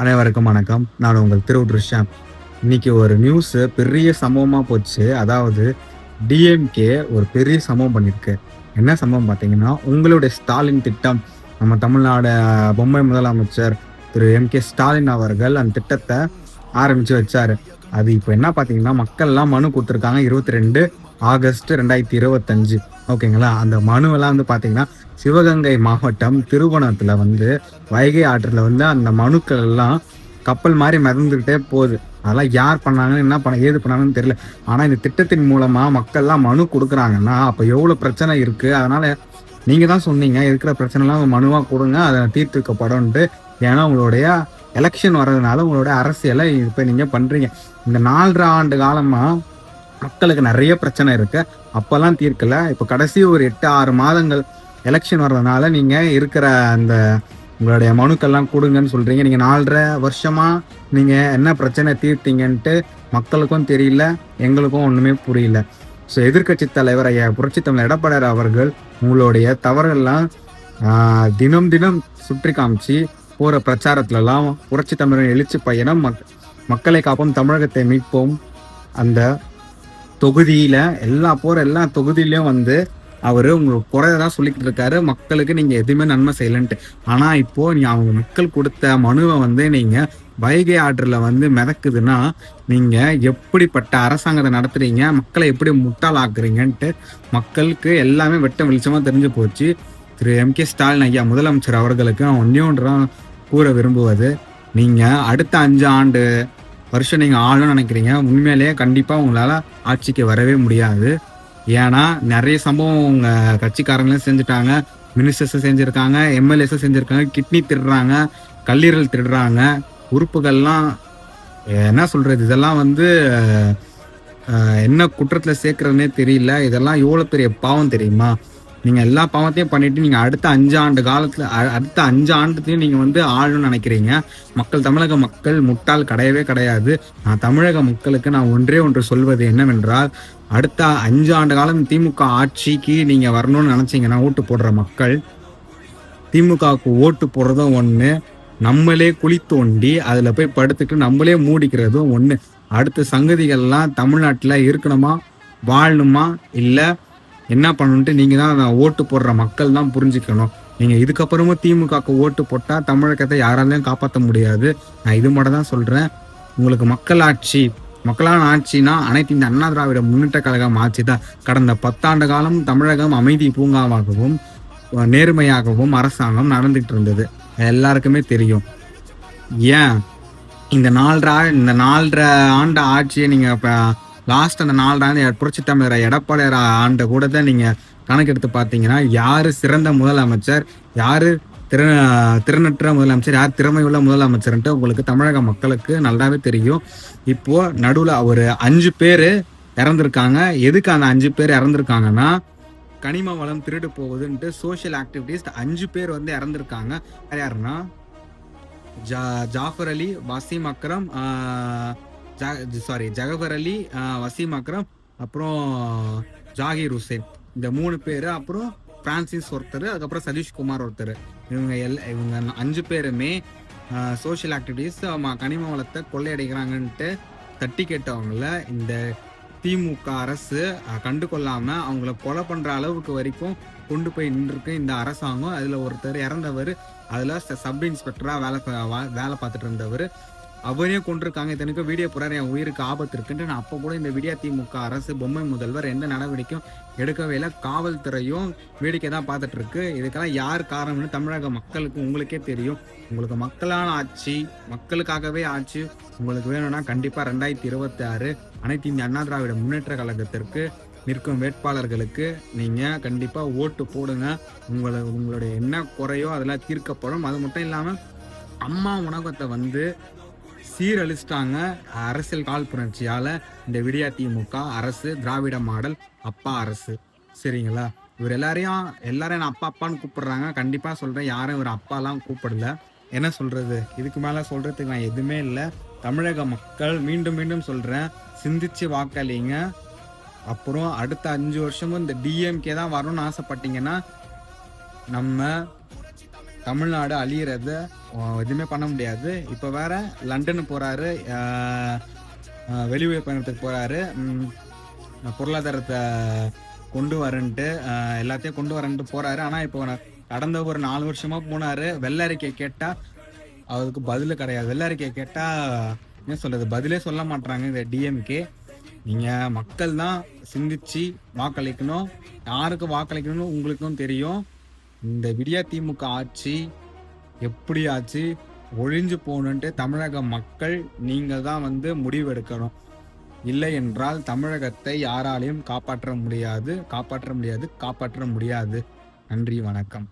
அனைவருக்கும் வணக்கம். நான் உங்கள் திருவுட்ரு ஷாம் இன்னைக்கு ஒரு நியூஸ் பெரிய சம்பவமா போச்சு. அதாவது டிஎம்கே ஒரு பெரிய சம்பவம் பண்ணியிருக்கு என்ன சம்பவம் பார்த்தீங்கன்னா உங்களுடைய ஸ்டாலின் திட்டம் நம்ம தமிழ்நாடு பொம்மை முதலமைச்சர் திரு எம் கே ஸ்டாலின் அவர்கள் அந்த திட்டத்தை ஆரம்பிச்சு வச்சாரு. அது இப்போ என்ன பார்த்தீங்கன்னா மக்கள்லாம் மனு கொடுத்துருக்காங்க. இருபத்தி ரெண்டு ஆகஸ்ட் ரெண்டாயிரத்தி இருபத்தஞ்சு. ஓகேங்களா? அந்த மனுவெல்லாம் வந்து பார்த்தீங்கன்னா சிவகங்கை மாவட்டம் திருவோணத்தில் வந்து வைகை ஆற்றில் வந்து அந்த மனுக்கள் எல்லாம் கப்பல் மாதிரி மிதந்துக்கிட்டே போகுது. அதெல்லாம் யார் பண்ணாங்கன்னு என்ன பண்ண ஏது பண்ணாங்கன்னு தெரியல. ஆனால் இந்த திட்டத்தின் மூலமாக மக்கள்லாம் மனு கொடுக்குறாங்கன்னா அப்போ எவ்வளோ பிரச்சனை இருக்குது அதனால் நீங்கள் தான் சொன்னீங்க இருக்கிற பிரச்சனைலாம் மனுவாக கொடுங்க அதை தீர்த்துக்கப்படும்ட்டு ஏன்னா உங்களுடைய எலெக்ஷன் வர்றதுனால உங்களுடைய அரசியலை இப்போ நீங்கள் பண்ணுறீங்க இந்த நாலரை ஆண்டு காலமாக மக்களுக்கு நிறைய பிரச்சனை இருக்கு. அப்பெல்லாம் தீர்க்கல. இப்போ கடைசி ஒரு எட்டு ஆறு மாதங்கள் எலெக்ஷன் வர்றதுனால நீங்க இருக்கிற அந்த உங்களுடைய மனுக்கெல்லாம் கொடுங்கன்னு சொல்றீங்க. நீங்க நாலரை வருஷமா நீங்க என்ன பிரச்சனை தீர்த்தீங்கன்ட்டு மக்களுக்கும் தெரியல எங்களுக்கும் ஒண்ணுமே புரியல. ஸோ எதிர்க்கட்சி தலைவர் ஐயா புரட்சி தமிழர் எடப்பாடியார் அவர்கள் உங்களுடைய தவறுகள்லாம் தினம் தினம் சுற்றி காமிச்சு போற பிரச்சாரத்துலலாம் புரட்சி தமிழர் எழுச்சி பயணம் மக் மக்களை காப்போம் தமிழகத்தை மீட்போம் அந்த தொகுதியில் எல்லா போகிற எல்லா தொகுதியிலையும் வந்து அவர் உங்களுக்கு குறையதான் சொல்லிக்கிட்டு இருக்காரு. மக்களுக்கு நீங்கள் எதுவுமே நன்மை செய்யலன்ட்டு. ஆனால் இப்போ நீ அவங்க மக்கள் கொடுத்த மனுவை வந்து நீங்கள் வைகை ஆற்றுல வந்து மிதக்குதுன்னா நீங்கள் எப்படிப்பட்ட அரசாங்கத்தை நடத்துறீங்க? மக்களை எப்படி முட்டாளாக்குறீங்கன்ட்டு மக்களுக்கு எல்லாமே வெட்ட வெளிச்சமாக தெரிஞ்சு போச்சு. திரு. எம். கே. ஸ்டாலின் ஐயா முதலமைச்சர் அவர்களுக்கு நான் ஒன்று தான் கூற விரும்புவது. நீங்கள் அடுத்த அஞ்சு ஆண்டு வருஷம் நீங்கள் ஆளணும்னு நினைக்கிறீங்க உண்மையிலேயே கண்டிப்பாக உங்களால் ஆட்சிக்கு வரவே முடியாது. ஏன்னா நிறைய சம்பவம் உங்கள் கட்சிக்காரங்களும் செஞ்சுட்டாங்க மினிஸ்டர்ஸும் செஞ்சுருக்காங்க எம்எல்ஏஸும் செஞ்சுருக்காங்க கிட்னி திருடுறாங்க கல்லீரல் திருடுறாங்க உறுப்புகள்லாம் என்ன சொல்கிறது இதெல்லாம் வந்து என்ன குற்றத்தில் சேர்க்குறதுனே தெரியல இதெல்லாம் எவ்வளோ பெரிய பாவம் தெரியுமா? நீங்க எல்லா பாவத்தையும் பண்ணிட்டு நீங்க அடுத்த அஞ்சு ஆண்டு காலத்துல அடுத்த அஞ்சு ஆண்டுத்தையும் நீங்க வந்து ஆளணும்னு நினைக்கிறீங்க. மக்கள் தமிழக மக்கள் முட்டாள் கிடையவே கிடையாது. நான் தமிழக மக்களுக்கு நான் ஒன்றே ஒன்று சொல்வது என்னவென்றால் அடுத்த அஞ்சு ஆண்டு காலம் திமுக ஆட்சிக்கு நீங்க வரணும்னு நினைச்சீங்கன்னா ஓட்டு போடுற மக்கள் திமுகவுக்கு ஓட்டு போடுறதும் ஒண்ணு நம்மளே குழி தோண்டி அதுல போய் படுத்துட்டு நம்மளே மூடிக்கிறதும் ஒண்ணு. அடுத்த சங்கதிகள்லாம் தமிழ்நாட்டுல இருக்கணுமா வாழணுமா இல்லை என்ன பண்ணணுன்ட்டு நீங்க தான் ஓட்டு போடுற மக்கள் தான் புரிஞ்சுக்கணும். நீங்க இதுக்கப்புறமும் திமுகவுக்கு ஓட்டு போட்டா தமிழகத்தை யாராலையும் காப்பாற்ற முடியாது. நான் இது மட்டும் தான் சொல்றேன். உங்களுக்கு மக்கள் ஆட்சி மக்களான ஆட்சினா அனைத்து இந்த அண்ணா திராவிட முன்னேற்ற கழகம் ஆட்சி தான். கடந்த பத்தாண்டு காலம் தமிழகம் அமைதி பூங்காவாகவும் நேர்மையாகவும் அரசாங்கம் நடந்துகிட்டு இருந்தது. எல்லாருக்குமே தெரியும். ஏன்? இந்த நாலரை இந்த நாலரை ஆண்டு ஆட்சியை நீங்கள் இப்போ லாஸ்ட் அந்த நாலு ஆண்டு புரட்சி தமிழர் எடப்பாடியார் ஆண்டு கூட தான் நீங்க கணக்கெடுத்து பார்த்தீங்கன்னா யாரு சிறந்த முதலமைச்சர் யாரு திற திறனற்ற முதலமைச்சர் யார் திறமையுள்ள முதலமைச்சர்ன்ட்டு உங்களுக்கு தமிழக மக்களுக்கு நல்லாவே தெரியும். இப்போ நடுவில் ஒரு அஞ்சு பேர் இறந்துருக்காங்க. எதுக்கு அந்த அஞ்சு பேர் இறந்துருக்காங்கன்னா கனிம வளம் திருடு போகுதுன்ட்டு சோஷியல் ஆக்டிவிட்டிஸ்ட் அஞ்சு பேர் வந்து இறந்துருக்காங்க. யார் யாருன்னா? ஜா ஜாஃபர் அலி வசீம் அக்ரம் சாரி ஜகபர் அலி வசீம் அக்ரம் அப்புறம் ஜாகிர் ஹுசேன். இந்த மூணு பேர் அப்புறம் பிரான்சிஸ் ஒருத்தர் அதுக்கப்புறம் சதீஷ்குமார் ஒருத்தர். இவங்க எல் இவங்க அஞ்சு பேருமே சோஷியல் ஆக்டிவிட்டீஸ் கனிம வளத்தை கொள்ளையடிக்கிறாங்கன்ட்டு தட்டி கேட்டவங்கள இந்த திமுக அரசு கண்டு கொள்ளாமல் அவங்கள கொலை பண்ணுற அளவுக்கு வரைக்கும் கொண்டு போய் நின்றுருக்கு இந்த அரசாங்கம். அதில் ஒருத்தர் இறந்தவர் அதில் ச- சப் இன்ஸ்பெக்டராக வேலை வேலை பார்த்துட்டு இருந்தவர். அவரையும் கொண்டிருக்காங்க. இத்தனைக்கும் வீடியோ போறாரு என் உயிருக்கு ஆபத்து இருக்குன்ட்டு நான் அப்போ கூட இந்த விடியா திமுக அரசு பொம்மை முதல்வர் எந்த நடவடிக்கையும் எடுக்கவே இல்லை. காவல்துறையும் வேடிக்கை தான் பார்த்துட்டு இருக்கு. இதுக்கெல்லாம் யார் காரணம்னு தமிழக மக்களுக்கு உங்களுக்கே தெரியும். உங்களுக்கு மக்களான ஆட்சி மக்களுக்காகவே ஆட்சி உங்களுக்கு வேணும்னா கண்டிப்பாக ரெண்டாயிரத்தி இருபத்தி ஆறு அனைத்து இந்திய அண்ணா திராவிட முன்னேற்ற கழகத்திற்கு நிற்கும் வேட்பாளர்களுக்கு நீங்கள் கண்டிப்பாக ஓட்டு போடுங்க. உங்களை உங்களுடைய என்ன குறையோ அதெல்லாம் தீர்க்கப்படும். அது மட்டும் இல்லாமல் அம்மா உணவகத்தை வந்து சீரழிச்சிட்டாங்க அரசியல் காழ்ப்புணர்ச்சியால இந்த விடியா திமுக அரசு திராவிட மாடல் அப்பா அரசு. சரிங்களா? இவர் எல்லாரையும் எல்லாரையும் நான் அப்பா அப்பான்னு கூப்பிடுறாங்க. கண்டிப்பா சொல்றேன். யாரும் இவர் அப்பாலாம் கூப்பிடல. என்ன சொல்றது? இதுக்கு மேல சொல்றதுக்கு நான் எதுவுமே இல்லை. தமிழக மக்கள் மீண்டும் மீண்டும் சொல்றேன். சிந்திச்சு வாக்களிங்க. அப்புறம் அடுத்த அஞ்சு வருஷமும் இந்த டிஎம்கே தான் வரணும்னு ஆசைப்பட்டீங்கன்னா நம்ம தமிழ்நாடு அழியிறத எதுவுமே பண்ண முடியாது. இப்போ வேற லண்டன் போறாரு அஹ், வெளியூர் பயணத்துக்கு போறாரு. பொருளாதாரத்தை கொண்டு வரன்ட்டு எல்லாத்தையும் கொண்டு வரன்ட்டு போறாரு. ஆனால் இப்போ கடந்த ஒரு நாலு வருஷமா போனாரு. வெள்ளரிக்கை அறிக்கை கேட்டா அதுக்கு பதில் கிடையாது. வெள்ளரிக்கை கேட்டால் கேட்டா என்ன சொல்றது பதிலே சொல்ல மாட்டாங்க இந்த டிஎம்கே நீங்க மக்கள் தான் சிந்திச்சு வாக்களிக்கணும். யாருக்கு வாக்களிக்கணும்னு உங்களுக்கும் தெரியும். இந்த விடியா திமுக ஆட்சி எப்படி ஆச்சு ஒழிஞ்சு போகணுன்ட்டு தமிழக மக்கள் நீங்கள் தான் வந்து முடிவெடுக்கணும். இல்லை என்றால் தமிழகத்தை யாராலையும் காப்பாற்ற முடியாது காப்பாற்ற முடியாது காப்பாற்ற முடியாது. நன்றி வணக்கம்.